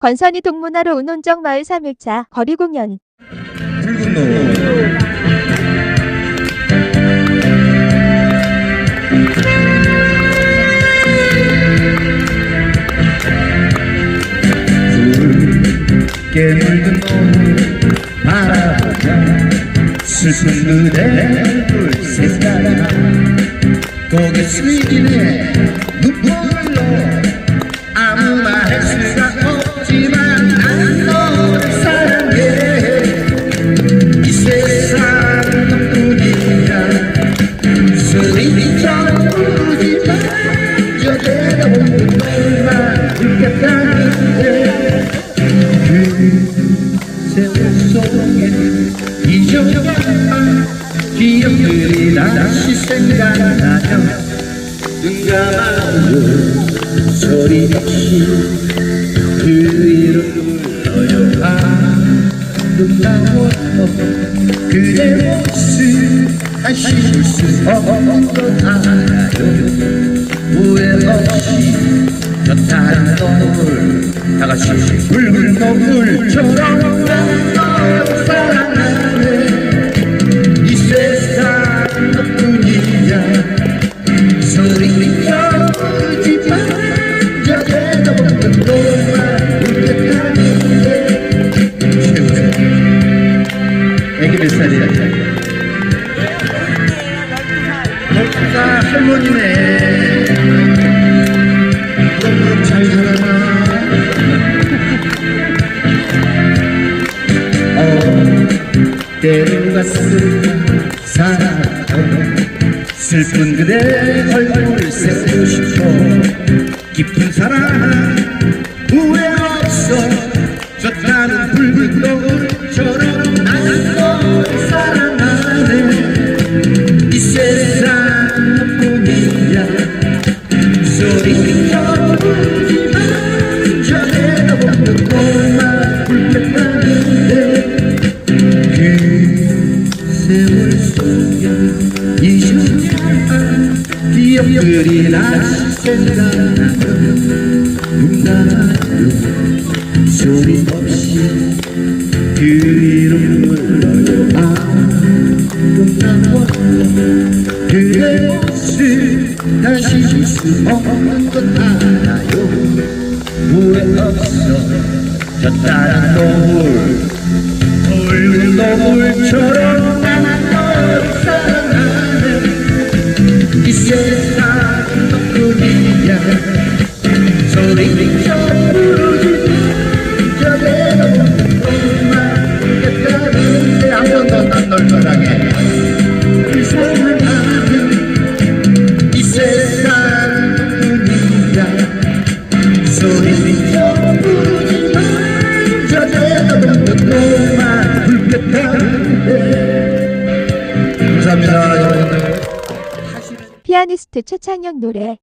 권선이 동문하러 운원정 마을 3일차 거리 공연. 슬픈 그대 불색깔아 고개 숙이네 기억들이 다시 생각나며 눈 감아요 소리 없이. 그 이름 불러요 아름다워 그대 모습 다시 볼 수 없는 것 알아요 후회 없이 곁다란 노을 다같이 붉은 노을처럼 할머니네 잘 살아나 어 때로 갔을까 사랑하고 슬픈 그대 얼굴 새고 싶어 깊은 잊어진 기억들이 다시 생각나면 눈 감아요 소리 없이 그 이름 불러요 아름다워 그대 모습 다시 줄수 없는 것 알아요 후회 없어 저 따른 노을 붉은 노을처럼 피아니스트 최창현 노래.